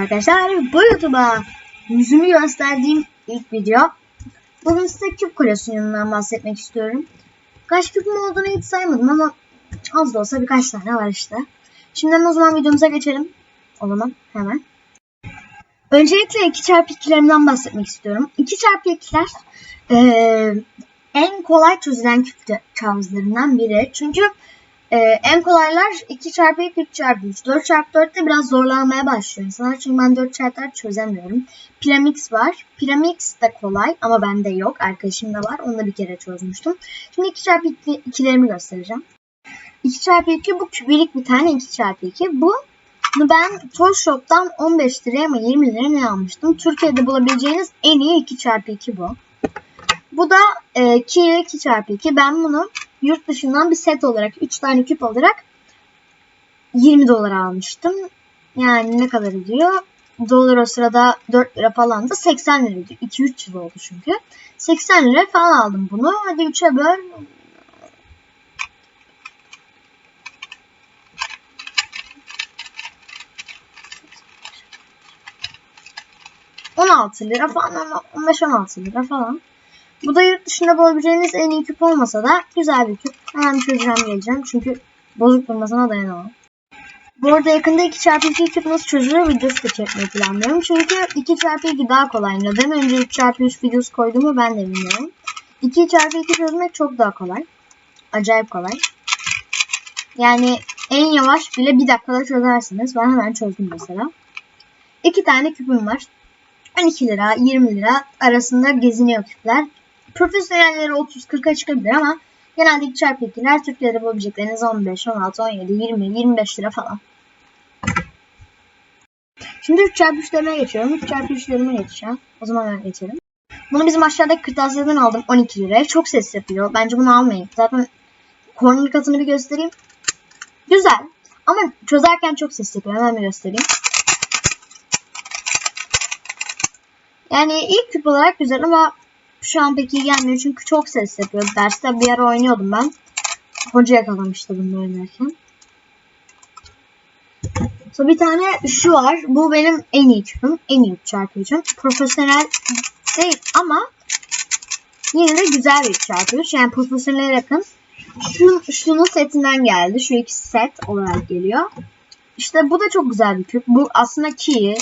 arkadaşlar. Bu YouTube'a yüzümü gösterdiğim ilk video. Bugün size küp koleksiyonundan bahsetmek istiyorum. Kaç küpüm olduğunu hiç saymadım ama az da olsa birkaç tane var işte. Şimdi o zaman videomuza geçelim. O zaman hemen. Öncelikle 2x2'lerimden bahsetmek istiyorum. 2x2'ler eee en kolay çözülen küp tarzlarından biri. Çünkü ee, en kolaylar 2 çarpı 2, 3 çarpı 3. 4 çarpı 4'te biraz zorlanmaya başlıyor insanlar. Çünkü ben 4 çarpı 4 çözemiyorum. Piramix var. Piramix de kolay ama bende yok. Arkadaşımda var. Onu da bir kere çözmüştüm. Şimdi 2 çarpı 2, 2'lerimi göstereceğim. 2 çarpı 2 bu kübilik bir tane 2 çarpı 2. Bu ben Toy Shop'tan 15 liraya mı 20 liraya ne almıştım? Türkiye'de bulabileceğiniz en iyi 2 çarpı 2 bu. Bu da e, 2 2 çarpı 2. Ben bunu yurt dışından bir set olarak 3 tane küp olarak 20 dolar almıştım. Yani ne kadar ediyor? Dolar o sırada 4 lira falan da 80 lira ediyor. 2-3 yıl oldu çünkü. 80 lira falan aldım bunu. Hadi 3'e böl. ...16 lira falan, 15-16 lira falan. Bu da yurt dışında bulabileceğiniz en iyi küp olmasa da güzel bir küp. Hemen çözeceğim geleceğim çünkü bozuk durmasına dayanamam. Bu arada yakında 2x2 küp nasıl çözülür videosu da çekmeyi planlıyorum. Çünkü 2x2 daha kolay. Neden önce 3x3 videosu koyduğumu ben de bilmiyorum. 2x2 çözmek çok daha kolay. Acayip kolay. Yani en yavaş bile bir dakikada çözersiniz. Ben hemen çözdüm mesela. İki tane küpüm var. 12 lira, 20 lira arasında geziniyor küpler. Profesyonelleri 30-40'a çıkabilir ama genelde 2 çarpı 2'ler Türkiye'de bulabilecekleriniz 15, 16, 17, 20, 25 lira falan. Şimdi 3 çarpı 3'lerime geçiyorum. 3 çarpı 3'lerime geçeceğim. O zaman ben geçelim. Bunu bizim aşağıdaki kırtasiyeden aldım 12 liraya. Çok ses yapıyor. Bence bunu almayın. Zaten korneli katını bir göstereyim. Güzel. Ama çözerken çok ses yapıyor. Hemen bir göstereyim. Yani ilk küp olarak güzel ama şu an pek iyi gelmiyor çünkü çok ses yapıyor. Derste bir ara oynuyordum ben. Hoca yakalamıştı bunu oynarken. Sonra bir tane şu var. Bu benim en iyi küpüm. En iyi çarpı üçüm. Profesyonel değil ama yine de güzel bir çarpı üç. Yani profesyonel yakın. Şu, şunun setinden geldi. Şu ikisi set olarak geliyor. İşte bu da çok güzel bir küp. Bu aslında key.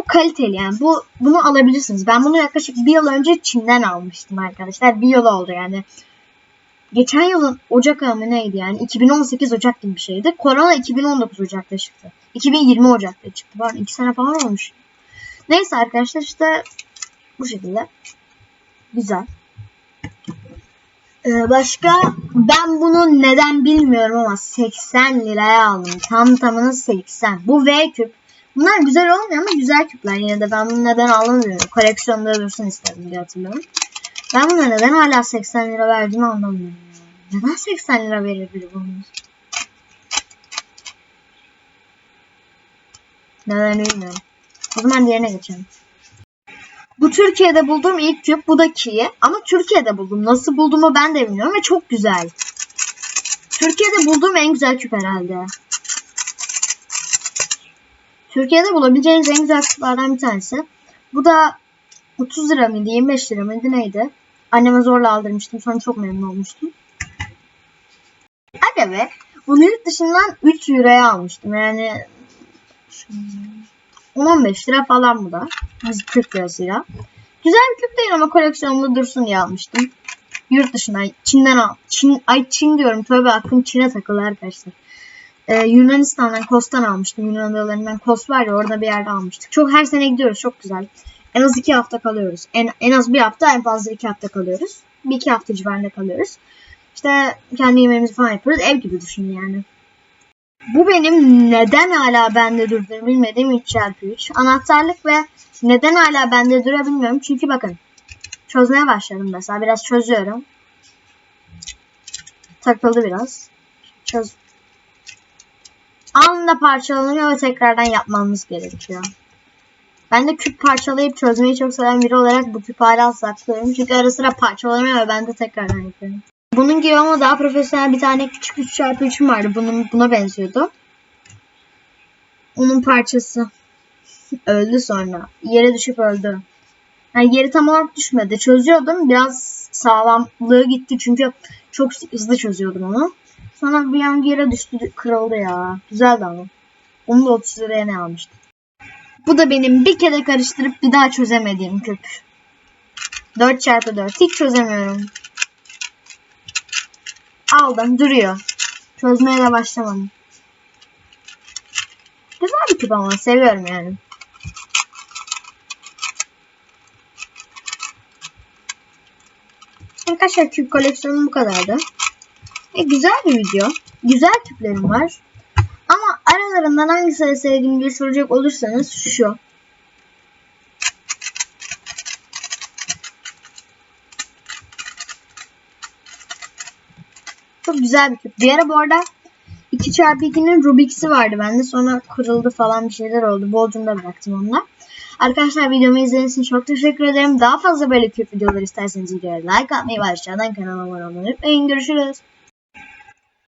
Bu kaliteli yani. Bu bunu alabilirsiniz. Ben bunu yaklaşık bir yıl önce Çin'den almıştım arkadaşlar. Bir yıl oldu yani. Geçen yılın Ocak ayı neydi yani? 2018 Ocak gibi bir şeydi. Korona 2019 Ocak'ta çıktı. 2020 Ocak'ta çıktı. Var 2 sene falan olmuş. Neyse arkadaşlar işte bu şekilde. Güzel. Ee, başka ben bunu neden bilmiyorum ama 80 liraya aldım. Tam tamına 80. Bu V küp. Bunlar güzel olmuyor ama güzel küpler. Yine de ben bunu neden alamıyorum. Koleksiyonda dursun istedim diye hatırlıyorum. Ben buna neden hala 80 lira verdiğimi anlamıyorum. Neden 80 lira verir biri bunu? Neden bilmiyorum. O zaman diğerine geçelim. Bu Türkiye'de bulduğum ilk küp. Bu da Kiye. Ama Türkiye'de buldum. Nasıl bulduğumu ben de bilmiyorum ve çok güzel. Türkiye'de bulduğum en güzel küp herhalde. Türkiye'de bulabileceğiniz en güzel kutulardan bir tanesi. Bu da 30 lira mıydı 25 lira mıydı neydi? Anneme zorla aldırmıştım sonra çok memnun olmuştum. Hadi be. Bunu yurt dışından 3 euroya almıştım yani 10-15 lira falan bu da. Biz Türk lirasıyla. Güzel bir küp değil ama koleksiyonumda dursun diye almıştım. Yurt dışından Çin'den al. Çin, ay Çin diyorum tövbe aklım Çin'e takılı arkadaşlar e, Yunanistan'dan Kos'tan almıştım. Yunan adalarından Kos var ya orada bir yerde almıştık. Çok her sene gidiyoruz çok güzel. En az iki hafta kalıyoruz. En, en az bir hafta en fazla iki hafta kalıyoruz. Bir iki hafta civarında kalıyoruz. İşte kendi yemeğimizi falan yapıyoruz. Ev gibi düşünün yani. Bu benim neden hala bende durduğunu bilmediğim 3x3. Anahtarlık ve neden hala bende duruyor bilmiyorum. Çünkü bakın çözmeye başladım mesela. Biraz çözüyorum. Takıldı biraz. Çöz, anında parçalanıyor ve tekrardan yapmamız gerekiyor. Ben de küp parçalayıp çözmeyi çok seven biri olarak bu küpü hala saklıyorum. Çünkü ara sıra parçalanıyor ve ben de tekrardan yapıyorum. Bunun gibi ama daha profesyonel bir tane küçük 3x3'üm vardı. Bunun, buna benziyordu. Onun parçası. öldü sonra. Yere düşüp öldü. Yani yeri tam olarak düşmedi. Çözüyordum. Biraz sağlamlığı gitti çünkü çok hızlı çözüyordum onu. Sonra bir an yere düştü kırıldı ya. Güzeldi ama. Onu da 30 liraya ne almıştım. Bu da benim bir kere karıştırıp bir daha çözemediğim küp. 4 çarpı 4 hiç çözemiyorum. Aldım duruyor. Çözmeye de başlamadım. Güzel bir küp ama seviyorum yani. Arkadaşlar küp koleksiyonum bu kadardı. E, güzel bir video. Güzel küplerim var. Ama aralarından hangisini sevdiğimi diye soracak olursanız şu. Çok güzel bir küp. Bir ara bu arada 2x2'nin Rubik'si vardı bende. Sonra kırıldı falan bir şeyler oldu. Bolcumda bıraktım onunla. Arkadaşlar videomu izlediğiniz için çok teşekkür ederim. Daha fazla böyle küp videolar isterseniz videoya like atmayı ve aşağıdan kanalıma abone olmayı unutmayın. Görüşürüz.